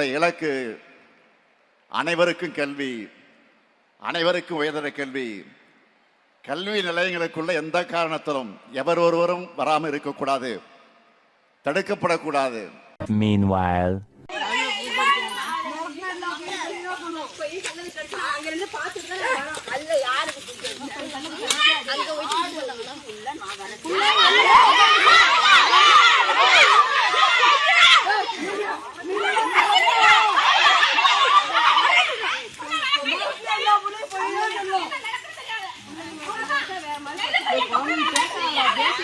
நம்முடைய இலக்கு அனைவருக்கும் கல்வி அனைவருக்கும் உயர்தர கல்வி கல்வி நிலையங்களுக்குள்ள எந்த காரணத்திலும் எவர் ஒருவரும் வராமல் இருக்கக்கூடாது தடுக்கப்படக்கூடாது Meanwhile. பார்த்துட்டு. அல்ல, யாருக்கு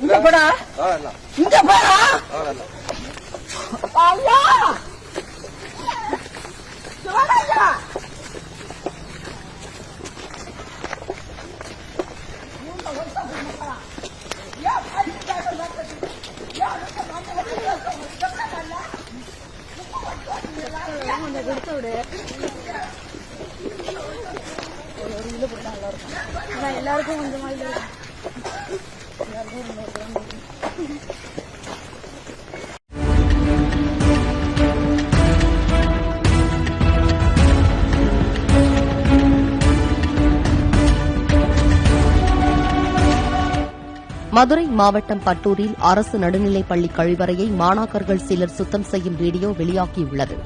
இங்க போடா இங்க போடா ஐயா കൊടുത്തോടെ மூடுங்கடா. என்னடா பேசுறீங்க? வாயை மூடுங்க. என்னடா பிள்ளைங்க என்ன மதுரை மாவட்டம் பட்டூரில் அரசு நடுநிலைப் பள்ளி கழிவறையை மாணாக்கர்கள் சிலர் சுத்தம் செய்யும் வீடியோ வெளியாகியுள்ளது